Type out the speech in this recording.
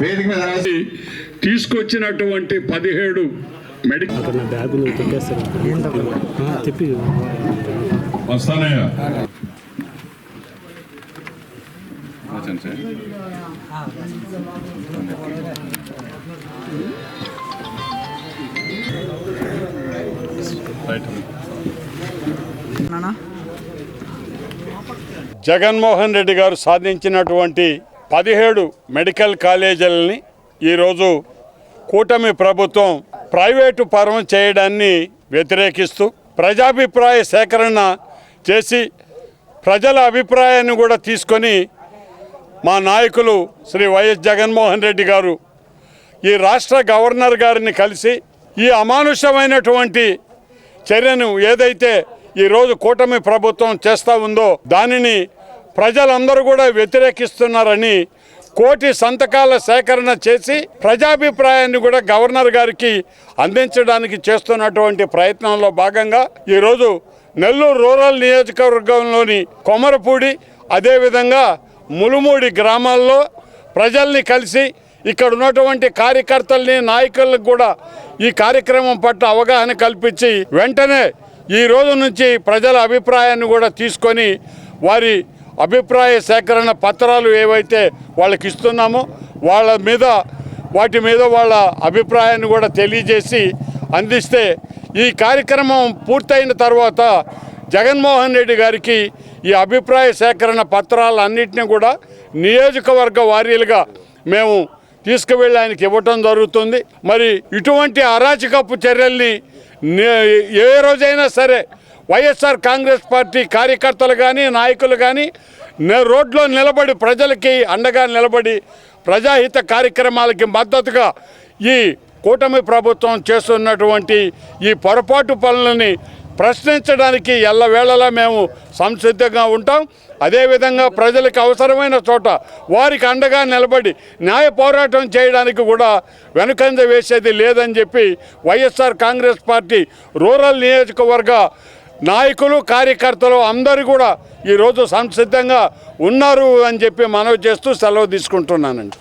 వేదిక మీద రాసి తీసుకొచ్చినటువంటి పదిహేడు మెడికల్ బ్యాగులు వస్తానయ్య జగన్మోహన్ రెడ్డి గారు సాధించినటువంటి పదిహేడు మెడికల్ కాలేజీలని ఈరోజు కూటమి ప్రభుత్వం ప్రైవేటు పరం చేయడాన్ని వ్యతిరేకిస్తూ ప్రజాభిప్రాయ సేకరణ చేసి ప్రజల అభిప్రాయాన్ని కూడా తీసుకొని మా నాయకులు శ్రీ వైఎస్ జగన్మోహన్ రెడ్డి గారు ఈ రాష్ట్ర గవర్నర్ గారిని కలిసి ఈ అమానుషమైనటువంటి చర్యను ఏదైతే ఈరోజు కూటమి ప్రభుత్వం చేస్తూ ఉందో దానిని ప్రజలందరూ కూడా వ్యతిరేకిస్తున్నారని కోటి సంతకాల సేకరణ చేసి ప్రజాభిప్రాయాన్ని కూడా గవర్నర్ గారికి అందించడానికి చేస్తున్నటువంటి ప్రయత్నంలో భాగంగా ఈరోజు నెల్లూరు రూరల్ నియోజకవర్గంలోని కొమరపూడి అదేవిధంగా ములుమూడి గ్రామాల్లో ప్రజల్ని కలిసి ఇక్కడ ఉన్నటువంటి కార్యకర్తల్ని నాయకులకు కూడా ఈ కార్యక్రమం పట్ల అవగాహన కల్పించి వెంటనే ఈ రోజు నుంచి ప్రజల అభిప్రాయాన్ని కూడా తీసుకొని వారి అభిప్రాయ సేకరణ పత్రాలు ఏవైతే వాళ్ళకి ఇస్తున్నామో వాళ్ళ మీద వాటి మీద వాళ్ళ అభిప్రాయాన్ని కూడా తెలియజేసి అందిస్తే ఈ కార్యక్రమం పూర్తయిన తర్వాత జగన్మోహన్ రెడ్డి గారికి ఈ అభిప్రాయ సేకరణ పత్రాలన్నింటినీ కూడా నియోజకవర్గ వారీలుగా మేము తీసుకువెళ్ళి ఆయనకి ఇవ్వటం జరుగుతుంది. మరి ఇటువంటి అరాచకపు చర్యల్ని ఏ రోజైనా సరే వైఎస్ఆర్ కాంగ్రెస్ పార్టీ కార్యకర్తలు కానీ నాయకులు కానీ రోడ్లో నిలబడి ప్రజలకి అండగా నిలబడి ప్రజాహిత కార్యక్రమాలకి మద్దతుగా ఈ కూటమి ప్రభుత్వం చేస్తున్నటువంటి ఈ పొరపాటు పనులని ప్రశ్నించడానికి ఎల్లవేళలా మేము సంసిద్ధంగా ఉంటాం. అదేవిధంగా ప్రజలకు అవసరమైన చోట వారికి అండగా నిలబడి న్యాయ పోరాటం చేయడానికి కూడా వెనుకంజ వేసేది లేదని చెప్పి వైఎస్ఆర్ కాంగ్రెస్ పార్టీ రూరల్ నియోజకవర్గ నాయకులు కార్యకర్తలు అందరూ కూడా ఈరోజు సంసిద్ధంగా ఉన్నారు అని చెప్పి మనవి చేస్తూ సెలవు తీసుకుంటున్నానండి.